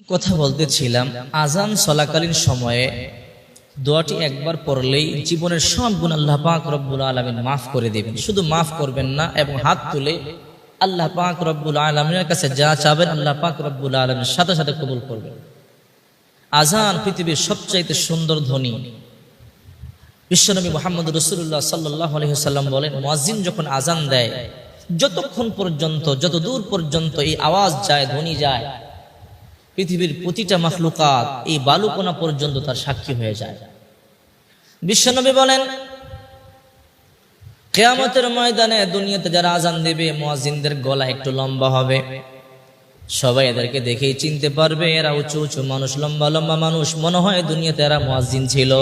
কথা বলতেছিলাম, আজান চলাকালীন সময়ে দোয়াটি একবার পড়লেই জীবনের সব গুণ আল্লাহ পাক রব্বুল আলমিন মাফ করে দেবেন। শুধু মাফ করবেন না, এবং হাত তুলে আল্লাহ পাক রব্বুল আলমিনের কাছে যা চাবেন আল্লাহ পাক রব্বুল আলমের সাথে সাথে কবুল করবেন। আজান পৃথিবীর সবচাইতে সুন্দর ধ্বনি। বিশ্বনবী মোহাম্মদ রসুল্লাহ সাল্লাহ আলহিহাল্লাম বলেন, মুয়াজ্জিন যখন আজান দেয়, যতক্ষণ পর্যন্ত যত দূর পর্যন্ত এই আওয়াজ যায়, ধ্বনি যায় পৃথিবীর প্রতিটা মাখলুকাত এই বালুকোনা পর্যন্ত তার সাক্ষী হয়ে যায়। বিশ্বনবী বলেন, কেয়ামতের ময়দানে দুনিয়াতে যারা আজান দেবে, মুয়াজ্জিনদের গলা একটু লম্বা হবে। সবাই এদেরকে দেখেই চিনতে পারবে, এরা উঁচু উঁচু মানুষ, লম্বা লম্বা মানুষ। মনে হয় দুনিয়াতে এরা মুয়াজ্জিন ছিল।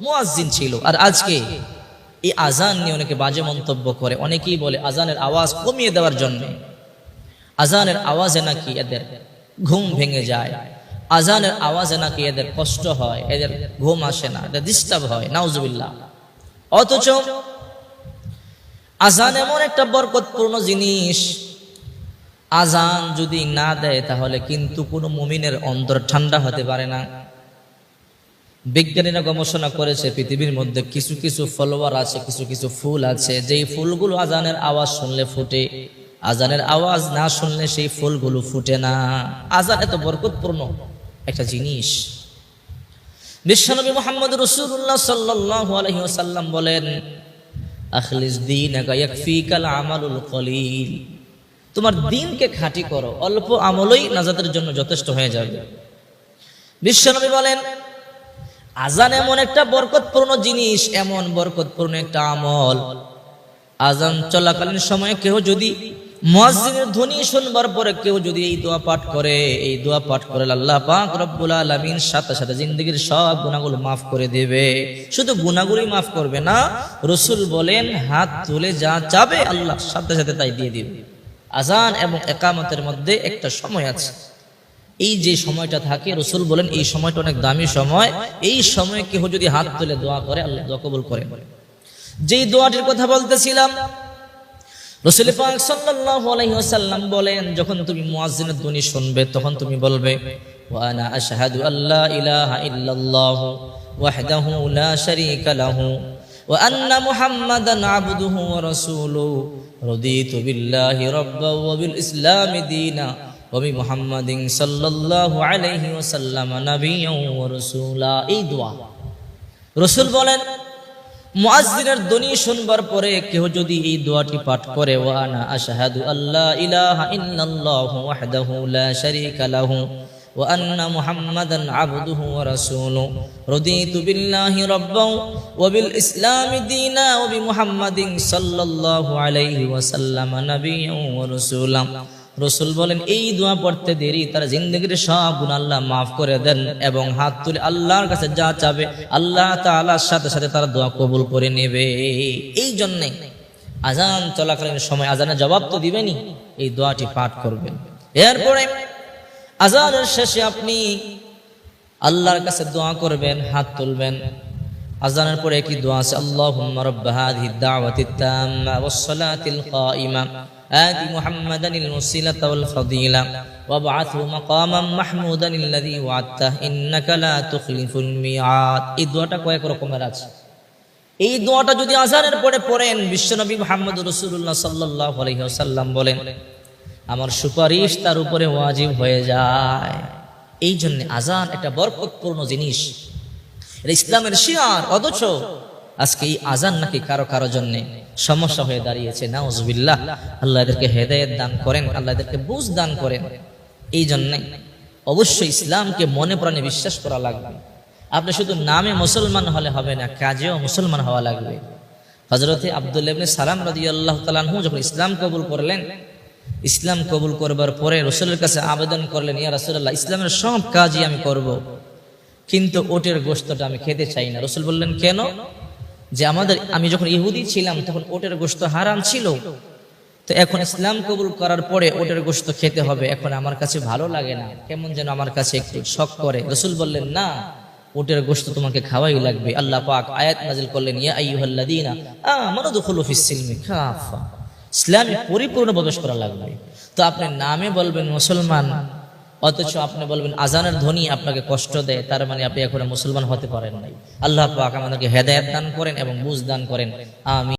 মুয়াজ্জিন ছিল। আর আজকে এই আজান নিয়ে অনেকে বাজে মন্তব্য করে। অনেকেই বলে, আজানের আওয়াজ কমিয়ে দেওয়ার জন্য। আজানের আওয়াজে নাকি এদের ঘুম ভেঙে যায়। আজানের আওয়াজে নাকি এদের কষ্ট হয়, এদের ঘুম আসে না, এদের ডিস্টার্ব হয়, নাউজুবিল্লাহ। অথচ আজান এমন একটা বরকতপূর্ণ জিনিস। আজান যদি না দেয় তাহলে কিন্তু কোনো মুমিনের অন্তর ঠান্ডা হতে পারে না। বিজ্ঞানীরা গবেষণা করেছে, পৃথিবীর মধ্যে কিছু কিছু ফলোয়ার আছে, কিছু কিছু ফুল আছে। যেই ফুলগুলো আজানের আওয়াজ শুনলে ফুটে, আজানের আওয়াজ না শুনলে সেই ফুলগুলো ফুটে না। আজান এত বরকতপূর্ণ একটা জিনিস। বিশ্বনবী মোহাম্মদ রসুল্লাহ সাল্লাহ আলহিহাল্লাম বলেন, আখলিস দিন তোমার দিনকে খাঁটি করো, অল্প আমলই নাজাতের জন্য যথেষ্ট হয়ে যাবে। বিশ্বনবী বলেন আজান এমন একটা বরকতপূর্ণ জিনিস, এমন বরকতপূর্ণ একটা আমল। আজান চলাকালীন সময়ে কেউ যদি মুয়াজ্জিনের ধ্বনি শুনবার পরে কেউ যদি এই দোয়া পাঠ করে, এই দোয়া পাঠ করে আল্লাহ পাক রব্বুল আলামিন সাথে সাথে জিন্দগির সব গুনাহগুলো মাফ করে দেবে। শুধু গুনাহগুলোই মাফ করবে না, রসুল বলেন, হাত তুলে যা চাবে আল্লাহ সাথে সাথে তাই দিয়ে দিবে। আজান এবং একামতের মধ্যে একটা সময় আছে। এই যে সময়টা থাকে, রসুল বলেন, এই সময়টা অনেক দামি সময়। এই সময় কেউ যদি হাত তুলে দোয়া করে, আল্লাহ দোয়া কবুল করে যেই দোয়াটির কথা বলতেছিলাম, রসুল বলেন, যখন তুমি মুয়াজ্জিনের ধ্বনি শুনবে, তখন তুমি বলবে ওয়া আনা আশহাদু আল্লা ইলাহা ইল্লাল্লাহ ওবি মোহাম্মদিন সাল্লাল্লাহু আলাইহি ওয়াসাল্লাম নবিয়্যা ওয়া রাসূলা এই দোয়া। রসুল বলেন, মুয়াজ্জিনের ধ্বনি শুনবার পরে কেউ যদি এই দোয়াটি পাঠ করে ওয়ানা আশহাদু আল্লা ইলাহা ইল্লাল্লাহু ওয়াহদাহু লা শারীকা লাহু ওয়া আন্না মুহাম্মাদান আবদুহু ওয়া রাসূলুহু রাদিতু বিল্লাহি রাব্বাও ওয়া বিল ইসলামি দীনা ওয়া বি মুহাম্মাদিন সাল্লাল্লাহু আলাইহি ওয়া সাল্লাম নাবিয়্যাও ওয়া রাসূলাম রসুল বলেন, এই দোয়া পড়তে দেরি, তার জিন্দগির সব গুণ আল্লাহ মাফ করে দেন এবং হাত তুলে আল্লাহর কাছে যা চাবে, আল্লাহ তাআলার সাথে সাথে তার দোয়া কবুল করে নেবে। এই জন্যে আজান চলাকালীন সময় আজানের জবাব তো দিবেনি এই দোয়াটি পাঠ করবেন। এরপরে আজানের শেষে আপনি আল্লাহর কাছে দোয়া করবেন, হাত তুলবেন। আজানের পরে কি দোয়া আছে আল্লাহ রাব্বা হাযিহি দাওয়াতিত তাম্মা ওয়াস সালাতিল কাইমা। آت محمدا الوسيلة والفضيلة وابعثه مقاما محمودا الذي وعدته إنك لا تخلف الميعاد এই দোয়াটা কয়েক রকমের আছে এই দোয়াটা যদি আজানের পরে পড়েন বিশ্বনবী মুহাম্মদ রাসূলুল্লাহ সাল্লাল্লাহু আলাইহি ওয়াসাল্লাম বলেন আমার সুপারিশ তার উপরে ওয়াজিব হয়ে যায় এই জন্য আজান একটা বরকতপূর্ণ জিনিস এটা ইসলামের শিয়ার অথচ আজকে এই আজান নাকি কারও কারও জন্য সমস্যা হয়ে দাঁড়িয়েছে। নাউজুবিল্লাহ। আল্লাহ এদেরকে হেদায়েত দান করেন, আল্লাহ এদেরকে বুঝ দান করেন। এই জন্যে অবশ্যই ইসলামকে মনে প্রাণে বিশ্বাস করা লাগবে। আপনি শুধু নামে মুসলমান হলে হবে না, কাজেও মুসলমান হওয়া লাগবে। হজরতে আব্দুল ইবনে সালাম রাদিয়াল্লাহু তাআলাহু যখন ইসলাম কবুল করলেন, ইসলাম কবুল করবার পরে রসুলের কাছে আবেদন করলেন, ইয়া রাসূলুল্লাহ, ইসলামের সব কাজই আমি করব, কিন্তু ওটের গোস্তটা আমি খেতে চাই না। রসুল বললেন, কেন? যে আমাদের, আমি যখন ইহুদি ছিলাম, তখন ওটের গোশত হারাম ছিল। তো এখন ইসলাম কবুল করার পরে ওটের গোস্ত খেতে হবে। এখন আমার কাছে ভালো লাগে না। কেমন যেন আমার কাছে একটু শখ করে। রসুল বললেন, না, ওটের গোশত তোমাকে খাওয়াই লাগবে। আল্লাহ পাক আয়াত নাজিল করলেন, ইয়া আইয়ুহাল্লাযীনা আমানু দুখুলু ফিস সিলমি কাফা ইসলামে পরিপূর্ণ প্রবেশ করা লাগবে। তো আপনি নামে বলবেন, মুসলমান অথচ আপনি বলবেন, আজানের ধ্বনি আপনাকে কষ্ট দেয়, তার মানে আপনি এখন মুসলমান হতে পারেন নাই। আল্লাহ পাক আমাদেরকে হেদায়েত দান করেন এবং বুঝ দান করেন। আমি